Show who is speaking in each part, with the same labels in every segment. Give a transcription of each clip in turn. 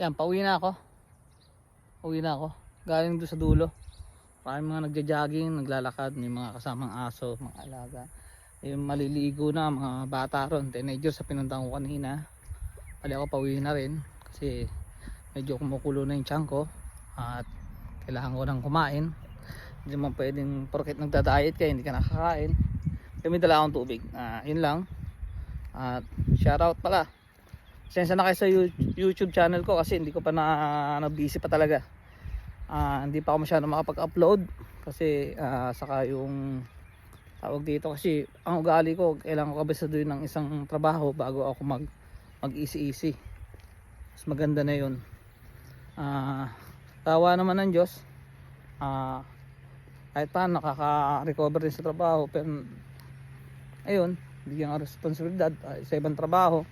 Speaker 1: Yan, pauwi na ako. Pauwi na ako. Galing doon sa dulo. Maraming mga nagja-jogging, naglalakad, may mga kasamang aso, mga alaga. Yung maliligo na, mga bata ron, teenager sa pinuntahan ko kanina. Pali ako pauwi na rin kasi medyo kumukulo na yung tiyan ko at kailangan ko nang kumain. Hindi man pwedeng porket nagda-diet ka, hindi ka nakakain. Kami dala akong tubig. Ah, yun lang. At shoutout pala. Sensya na kayo sa You- YouTube channel ko kasi hindi ko pa na, na busy pa talaga. Ah, hindi pa ako masyado makapag-upload kasi ah, saka yung tawag dito kasi ang ugali ko kailangan ko kabisaduhin ng isang trabaho bago ako mag mag easy easy mas maganda na yun. Ah tawa naman ng Diyos. Ah kahit pa nakaka-recover din sa trabaho pero ayun bigyan ng responsibilidad ah, sa ibang trabaho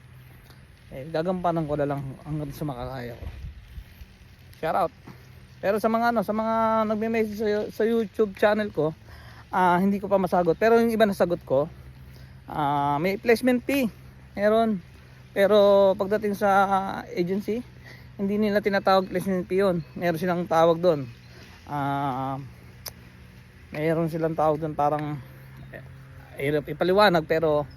Speaker 1: eh gagampanan ko na lang hanggang sa makakaya ko. Shout out. Pero sa mga ano sa mga nagme-message sa, sa YouTube channel ko ah, hindi ko pa masagot. Pero yung iba nasagot ko ah, may placement fee. Meron. Pero pagdating sa agency hindi nila tinatawag placement fee yun. Meron silang tawag doon ah mayroon silang tawag doon parang eh, ipaliwanag pero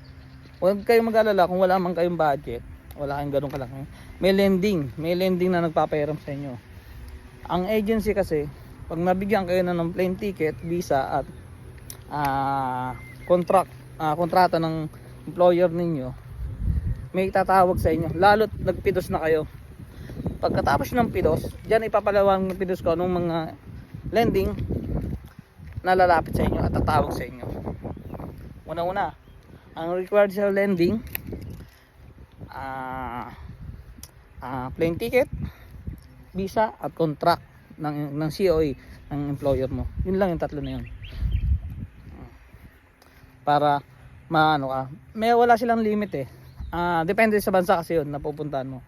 Speaker 1: huwag kayong mag-alala kung wala man kayong budget wala kayong ganun kalaki. May lending. May lending na nagpapahiram sa inyo. Ang agency kasi pag nabigyan kayo na ng plane ticket visa at ah contract ah, kontrata ng employer ninyo may tatawag sa inyo. Lalo't nagpidos na kayo. Pagkatapos ng pidos diyan ipapalawang ng pidos ko nung mga lending na lalapit sa inyo at tatawag sa inyo. Una una ang required sa lending ah ah, plane ticket visa at contract ng ng COE ng employer mo. Yun lang yung tatlo na yun. Para maano ka. May wala silang limit eh. Ah, depende sa bansa kasi yun napupuntahan mo.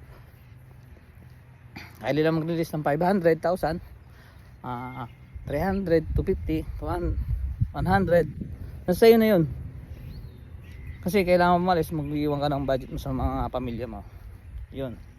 Speaker 1: Kaya nila mag-release ng 500,000 ah 300 250 100 nasa iyo na yun kasi kailangan mo malis mag-iwan ka ng budget mo sa mga pamilya mo. Yun